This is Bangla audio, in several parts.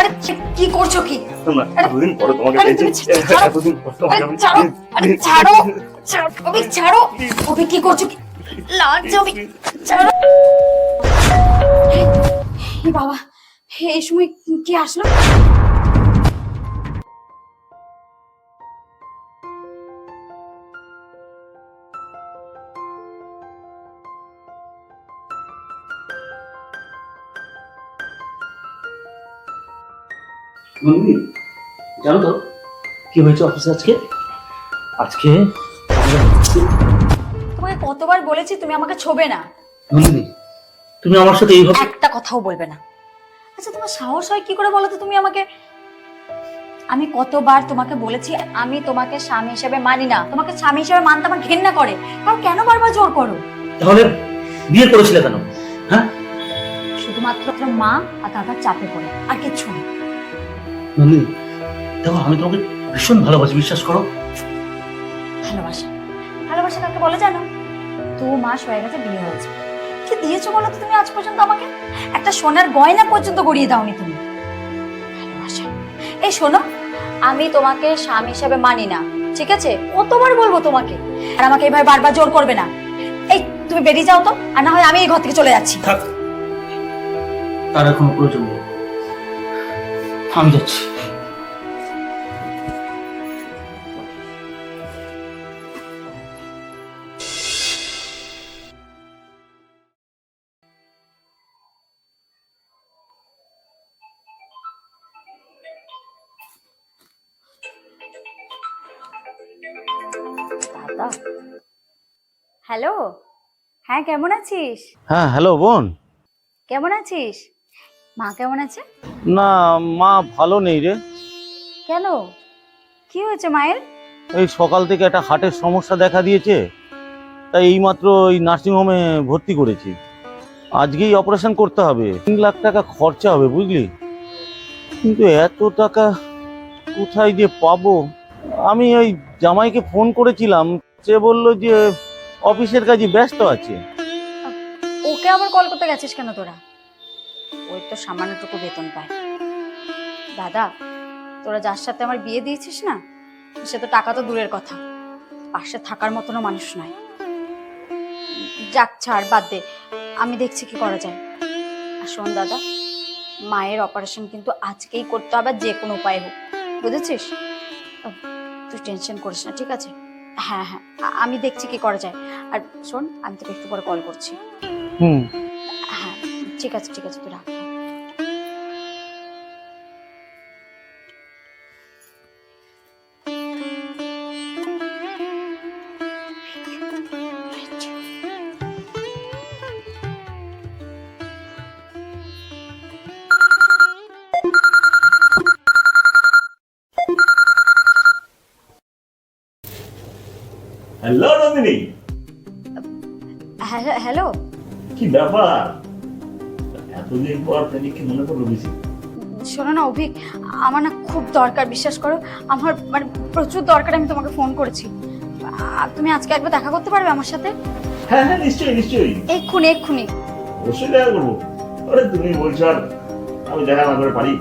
আরে কি করছ কি? এতদিন পরে তোমাকে পেয়েছি। এতদিন পরে তোমাকে ছাড়ো। আরে ছাড়ো। ছাড়ো। ছাড়ো। অভিক কি করছ কি? লাগছে অভিক ছাড়ো। বাবা এই সময় কে আসলো? নন্দিনী জানো তো কি হয়েছে অফিসে আজকে? আজকে তোমাকে কতবার বলেছি তুমি আমাকে ছোবে না। নন্দিনী তুমি আমার সাথে এইভাবে একটা কথাও বলবে না। আচ্ছা তোমার সাহস হয় কি করে বলো তো তুমি আমাকে? আমি কতবার তোমাকে বলেছি আমি তোমাকে স্বামী হিসেবে মানি না। তোমাকে স্বামী হিসেবে মানতে আমার ঘেন্না করে। তাও কেন বারবার জোর করো? তাহলে বিয়ে করেছিলে কেন? হ্যাঁ? শুধুমাত্র তোমার মা আর দাদার চাপে পড়ে আর কিচ্ছু না। নন্দিনী দেখো আমি তোমাকে ভীষণ ভালোবাসি বিশ্বাস করো। ভালোবাসা? ভালোবাসা কাকে বলে জানো? দু মাস হয়ে গেছে বিয়ে হয়েছে। কি দিয়েছ বলো তো তুমি আজ পর্যন্ত আমাকে? একটা সোনার গয়না পর্যন্ত গড়িয়ে দাওনি তুমি। ভালোবাসা। এই শোনো আমি তোমাকে স্বামী হিসেবে মানি না ঠিক আছে? কতবার বলব তোমাকে? আর আমাকে এইভাবে বারবার জোর করবে না। এই তুমি বেরিয়ে যাও তো আর না হয় আমি এই ঘর থেকে চলে যাচ্ছি। থাক তার এখনও প্রয়োজন নেই। আমি যাচ্ছি। হ্যালো। হ্যাঁ কেমন আছিস? হ্যাঁ হ্যালো বোন। কেমন আছিস? মা কেমন আছে? না মা ভালো নেই রে। কেন? কি হয়েছে মায়ের? এই সকাল থেকে একটা হার্টের সমস্যা দেখা দিয়েছে তাই এইমাত্র ওই নার্সিংহোমে ভর্তি করেছি। আজকেই অপারেশন করতে হবে। তিন লাখ টাকা খরচা হবে বুঝলি? কিন্তু এত টাকা কোথায় যে পাবো? আমি ওই জামাইকে ফোন করেছিলাম সে বলল যে অফিসের কাজে ব্যস্ত আছে। ওকে আবার কল করতে গেছিস কেন তোরা? ওই তো সামান্যটুকু বেতন পায়। দাদা তোরা যার সাথে আমার বিয়ে দিয়েছিস না সে তো টাকা তো দূরের কথা। পাশে থাকার মতনও মানুষ নয়। যাক ছাড় বাদ দে। আমি দেখছি কি করা যায়। আর শোন দাদা মায়ের অপারেশন কিন্তু আজকেই করতে হবে যে কোনো উপায় হোক। বুঝেছিস? তুই টেনশন করিস না ঠিক আছে? হ্যাঁ হ্যাঁ আমি দেখছি কি করা যায়। আর শোন আমি তোকে একটু পরে কল করছি। হুম। হ্যাঁ ঠিক আছে ঠিক আছে তুই রাখ। হ্যালো নন্দিনী হ্যালো কি ব্যাপার? এতদিন পর তুমি কি মনে করল বেশি? শোনো না অভিক আমার না খুব দরকার বিশ্বাস করো। আমার মানে প্রচুর দরকার আমি তোমাকে ফোন করেছি। তুমি আজকে একবার দেখা করতে পারবে আমার সাথে? হ্যাঁ হ্যাঁ নিশ্চয়ই নিশ্চয়ই। এক্ষুনি এক্ষুনি। অবশ্যই দেখা করব। আরে তুমি বলছো আর আমি দেখা না করে পারি?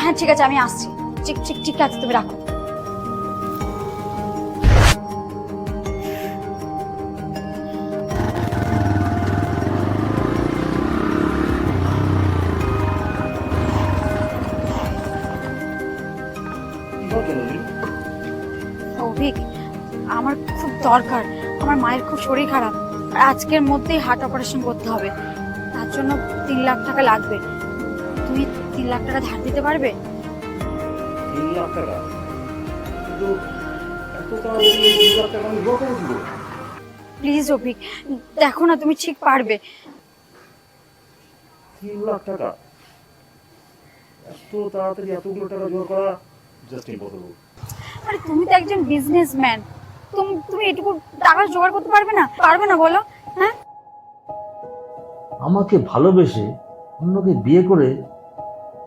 হ্যাঁ ঠিক আছে আমি আসছি। ঠিক ঠিক ঠিক আছে তুমি রাখো। দরকার। আমার মায়ের খুব শরীর খারাপ। আর আজকের মধ্যেই হার্ট অপারেশন করতে হবে। তার জন্য তিন লাখ টাকা লাগবে। তুমি তিন লাখ টাকা ধার দিতে পারবে? তিন লাখ টাকা? কিন্তু এত তাড়াতাড়ি তিন লাখ টাকা আমি জোগাড় করব কি প্লিজ অভিক দেখো না তুমি ঠিক পারবে। তিন লাখ টাকা? এত তাড়াতাড়ি এতগুলো টাকা জোগাড় করা? জাস্ট ইম্পসিবল আরে তুমি তো একজন বিজনেসম্যান তুমি তুমি এটুকু টাকা জোগাড় করতে পারবে না? পারবে না বলো হ্যাঁ? আমাকে ভালোবেসে অন্যকে বিয়ে করে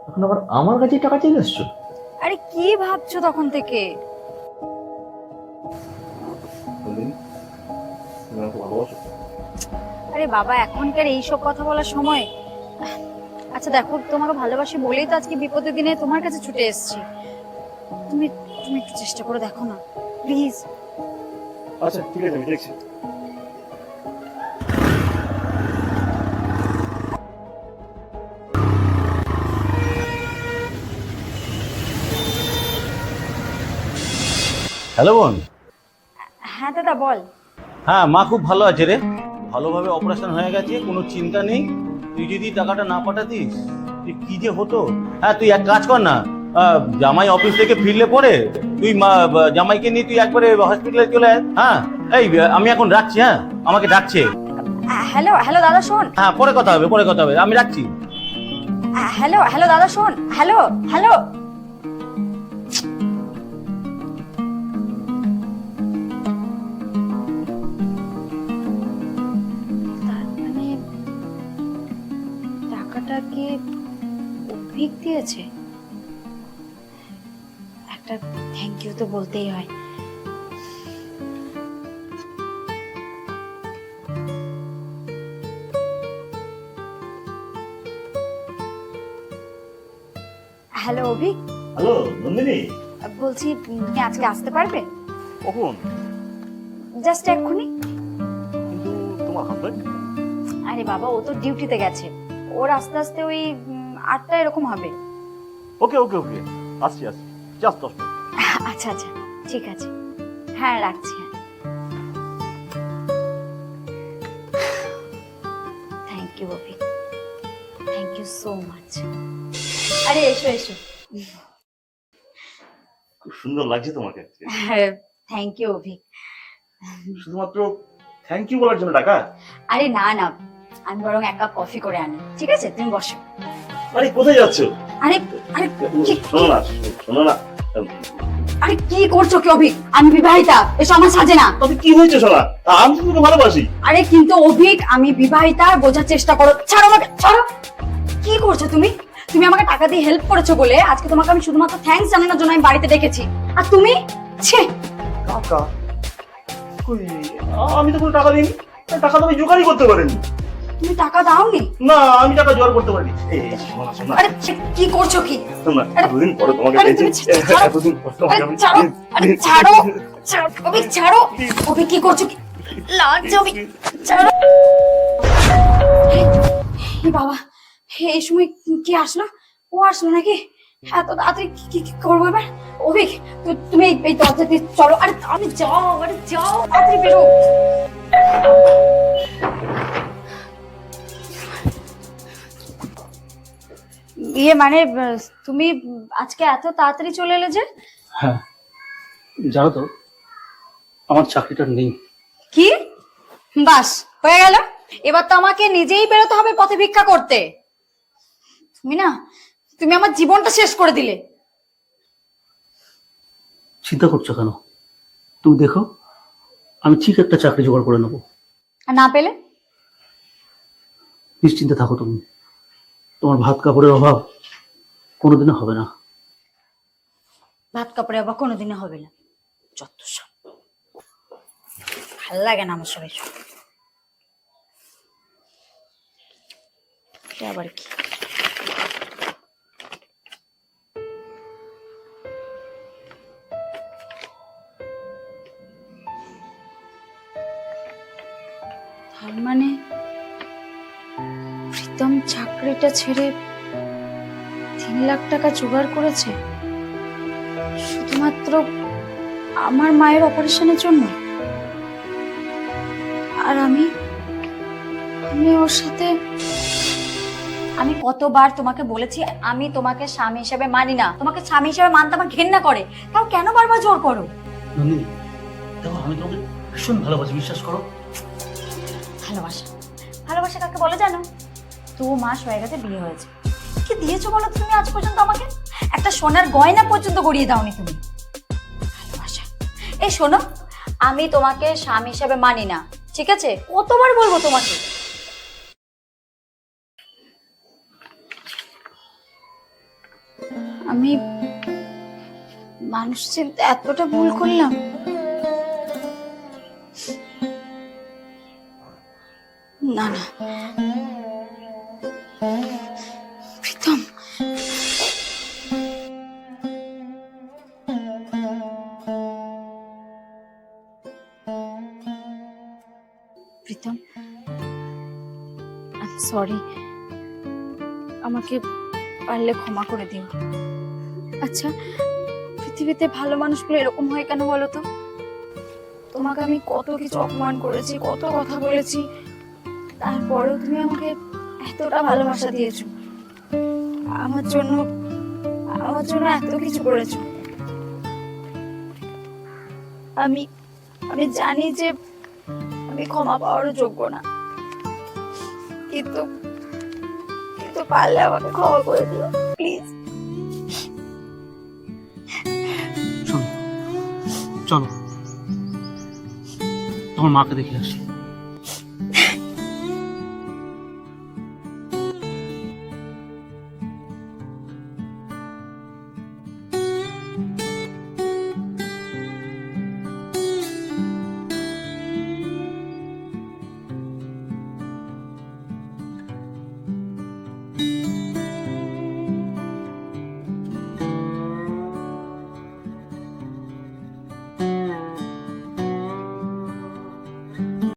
এখন আবার আমার কাছে টাকা চেয়ে এসছো? আরে কি ভাবছ তখন থেকে? আরে বাবা এখনকার এইসব কথা বলার সময়। আচ্ছা দেখো তোমাকে ভালোবাসি বলেই তো আজকে বিপদের দিনে তোমার কাছে ছুটে এসেছি। তুমি তুমি একটু চেষ্টা করে দেখো না প্লিজ। আচ্ছা ঠিক আছে আমি দেখছি। হ্যালো বোন। হ্যাঁ দাদা বল। হ্যাঁ মা খুব ভালো আছে রে। ভালোভাবে অপারেশন হয়ে গেছে কোনো চিন্তা নেই। তুই যদি টাকাটা না পাঠাতিস তুই কি যে হতো? হ্যাঁ তুই এক কাজ কর না জামাই অফিস থেকে ফিরলে পরে তুই জামাইকে নিয়ে তুই একবারে হসপিটালে চলে আয় হ্যাঁ? এই আমি এখন রাখছি হ্যাঁ? আমাকে ডাকছে। হ্যালো হ্যালো দাদা শোন। হ্যাঁ পরে কথা হবে পরে কথা হবে আমি রাখছি। হ্যালো হ্যালো দাদা শোন। হ্যালো হ্যালো মানে টাকাটা কি অভিক দিয়েছে? একটা থ্যাংক ইউ তো বলতেই হয়। Hello Abhik hello Nandini? বলছি তুমি আজকে আসতে পারবে? কখন? জাস্ট এক্ষুনি। কিন্তু তোমার হাজবেন্ড আরে বাবা ও তো ডিউটিতে গেছে। ওর আস্তে আস্তে ওই আটটা এরকম হবে। ওকে ওকে ওকে আসছি আসছি। জাস্ট দশ মিনিট। আচ্ছা আচ্ছা ঠিক আছে। হ্যাঁ রাখছি। Thank you Abhik thank you so much আরে এসো এসো। খুব সুন্দর লাগছে তোমাকে থ্যাংক ইউ অভিক শুধুমাত্র থ্যাংক ইউ বলার জন্য টাকা আরে না না। আমি বরং এক কাপ কফি করে আনি। ঠিক আছে? তুমি বসো। আরে কোথায় যাচ্ছ? আরে আরে শোনো না শোনো না। আরে কি করছ কি অভিক? আমি বিবাহিতা এসব আমার সাজে না। তবে কি হয়েছে শোনা আমি তো ভালোবাসি। আরে কিন্তু অভিক আমি বিবাহিতা বোঝার চেষ্টা করো। ছাড়ো আমাকে ছাড়ো। কি করছ তুমি? তুমি আমাকে টাকা দিয়ে হেল্প করেছ বলে আজকে তোমাকে আমি শুধুমাত্র থ্যাঙ্কস জানানোর জন্য আমি বাড়িতে ডেকেছি। আর তুমি? ছে। টাকা কই? আমি তো কোনো টাকা দিইনি। টাকা তো আমি জোগাড়ই করতে পারিনি। তুমি টাকা দাওনি? না আমি টাকা জোগাড় করতে পারিনি। এই শোনো না, আরে কি করছ কি? শোনো এতদিন পরে তোমাকে পেয়েছি তুমি ছাড়ো। এতদিন পরে তোমাকে ছাড়ো আরে ছাড়ো কি করছ কি? ছাড়ো। বাবা এই সময় কি আসলো? ও আসলো নাকি? এত তাড়াতাড়ি কি- কি করব এবার? অভিক তুমি এই- এই দরজা দিয়ে চলো। আরে আমি যাও আরে যাও তাড়াতাড়ি বেরো। ইয়ে মানে তুমি আজকে এত তাড়াতাড়ি চলে এলে যে? হ্যাঁ। জানো তো আমার চাকরিটা নেই। কি? বাস হয়ে গেল। এবার তো আমাকে নিজেই বেরোতে হবে পথে ভিক্ষা করতে। তুমি না তুমি আমার জীবনটা শেষ করে দিলে। চিন্তা করছ কেন? তুমি দেখো আমি ঠিক একটা চাকরি জোগাড় করে নেব। আর না পেলে? নিশ্চিন্তে থাকো তুমি। তোমার ভাত কাপড়ের অভাব কোনোদিনও হবে না। ভাত কাপড়ে অভাব কোনোদিনও হবে না। যত সব। ভালো লাগে না আমার সবাই আবার কি? তার মানে প্রীতম চাকরিটা ছেড়ে তিন লাখ টাকা জোগাড় করেছে? শুধুমাত্র আমার মায়ের অপারেশনের জন্য? আর আমি আমি ওর সাথে আমি কতবার তোমাকে বলেছি আমি তোমাকে স্বামী হিসেবে মানি না। তোমাকে স্বামী হিসেবে মানতে আমার ঘেন্না করে। তাও কেন বারবার জোর করো? নন্দিনী দেখো আমি তোমাকে ভীষণ ভালোবাসি বিশ্বাস করো। ভালোবাসা। ভালোবাসা কাকে বলে জানো? দু মাস হয়ে গেছে বিয়ে হয়েছে। কি দিয়েছ বলো তুমি আজ পর্যন্ত আমাকে? একটা সোনার গয়না পর্যন্ত গড়িয়ে দাওনি তুমি। এই শোনো, আমি তোমাকে স্বামী হিসেবে মানি না, ঠিক আছে? কতবার বলব তোমাকে? আমি মানুষ চিনতে এতটা ভুল করলাম। না না সরি। আমাকে পারলে ক্ষমা করে দিও। আচ্ছা পৃথিবীতে ভালো মানুষগুলো এরকম হয় কেন বলো তো? তোমাকে আমি কত কিছু অপমান করেছি, কত কথা বলেছি, তারপরেও তুমি আমাকে এতটা ভালোবাসা দিয়েছ। আমার জন্য আমার জন্য এত কিছু করেছ। আমি আমি জানি যে আমি ক্ষমা পাওয়ারও যোগ্য না। কিন্তু কিন্তু পারলে আমাকে ক্ষমা করে দিও প্লিজ চলো চলো। তোমার মাকে দেখে আসি।